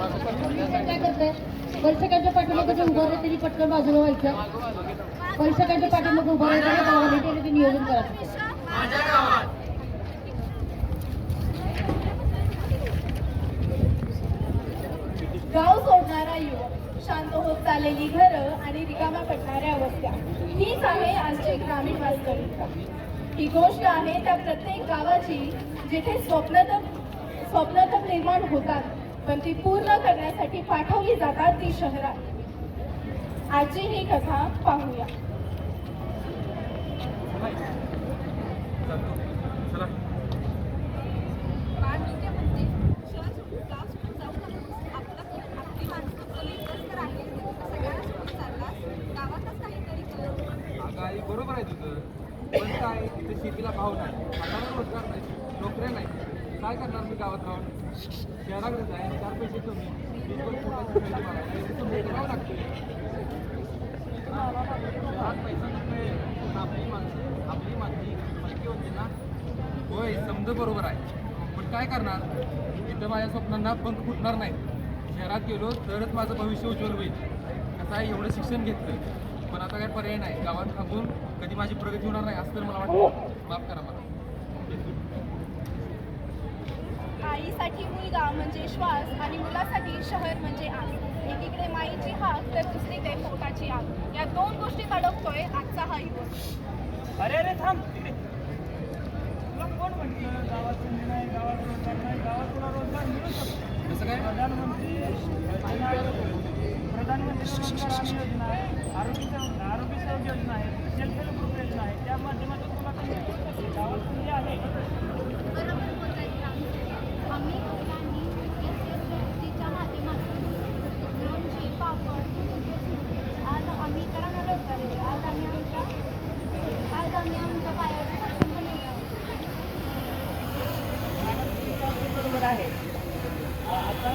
काय परीक्षकांच्या पाठीमागे जे उभं राहते पटकन बाजूला व्हायचं. परीक्षकांच्या पाठीमागे उभं राहायचं गावाने त्याने ते नियोजन करायचं गाव सोडणारा युवक शांत होत चाललेली घरं आणि रिकामा पडणाऱ्या अवस्था. हीच आहे आजची ग्रामीण वास्तविकता. ही गोष्ट आहे त्या प्रत्येक गावाची जिथे स्वप्न तर स्वप्न तर निर्माण होतात पण ती पूर्ण करण्यासाठी पाठवली जातात ती शहरात. आजची ही कथा पाहूया. काय बरोबर आहे तुझं पण काय तिथे शेतीला भाव नाही. हाताला रोजगार नाही नोकऱ्या नाही. काय करणार मी गावात राहून? शहराकडे जाय चार पैसे कमी. वीज पण करावं लागते. पैसा पण आपली माणसं आपली माती माहिती ना. होय समज बरोबर आहे. पण काय करणार? इथं माझ्या स्वप्नांना पंख फुटणार नाही. शहरात गेलो तरच माझं भविष्य उज्ज्वल होईल. कसं आहे एवढं शिक्षण घेतलं. पण आता काय पर्याय नाही. गावात थांबून कधी माझी प्रगती होणार नाही असं तर मला वाटतं. माफ करा मला. आईसाठी मुलगा म्हणजे श्वास आणि मुलासाठी शहर म्हणजे आग एकीकडे माईची हाक तर दुसरीकडे पोटाची आग. या दोन गोष्टीत अडकतोय आजचा हा युवक. अरे अरे थांब तिकडे तुला कोण म्हटलं गावात संधी नाही गावात रोजगार नाही गावात तुला रोजगार मिळू शकतो कसं काय प्रधानमंत्री प्रधानमंत्री रोजगार हमी योजना आहे आरोग्य आरोग्य सेवक योजना आहे सेल्फ हेल्प ग्रुप योजना आहे त्या माध्यमातून तुला काही गावात आहे आम्ही पापड आज आम्ही तर आज आम्ही आमच्या आज आम्ही आमच्या आहे आता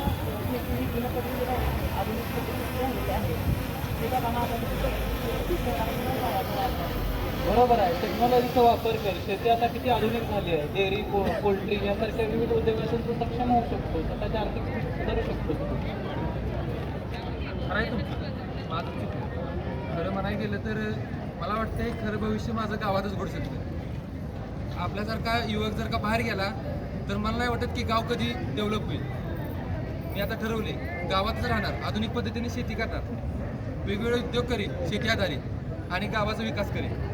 बरोबर आहे. टेक्नॉलॉजीचा वापर कर. शेती आता किती आधुनिक झाली आहे. डेअरी पो पोल्ट्री यासारख्या विविध उद्योगातून तू सक्षम होऊ शकतो. स्वतःच्या आर्थिक स्थिती सुधारू शकतो. खरं खरं म्हणायला गेलं तर मला वाटतंय खरं भविष्य माझं गावातच घडू शकतं. आपल्यासारखा युवक जर का बाहेर गेला तर मला नाही वाटत की गाव कधी डेव्हलप होईल. मी आता ठरवले गावातच राहणार आधुनिक पद्धतीने शेती करणार. वेगवेगळे उद्योग करीन शेती आधारित आणि गावाचा विकास करेल